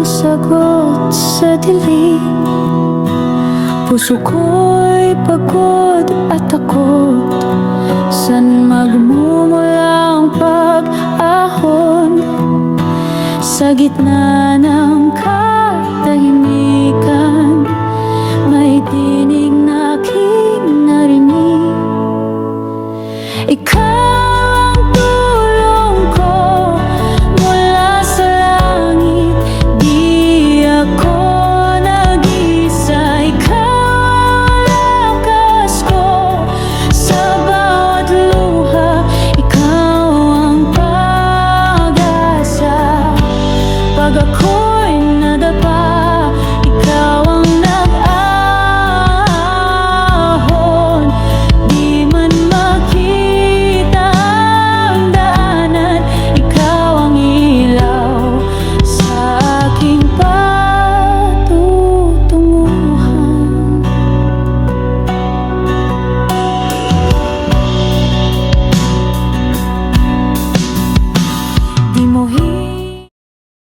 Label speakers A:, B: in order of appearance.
A: ang sagot sa dilim. Puso ko'y pagod at takot. San magmumula ang pag-ahon? Sa gitna ng katahimikan May tinig na aking narinig. Ikaw The cold.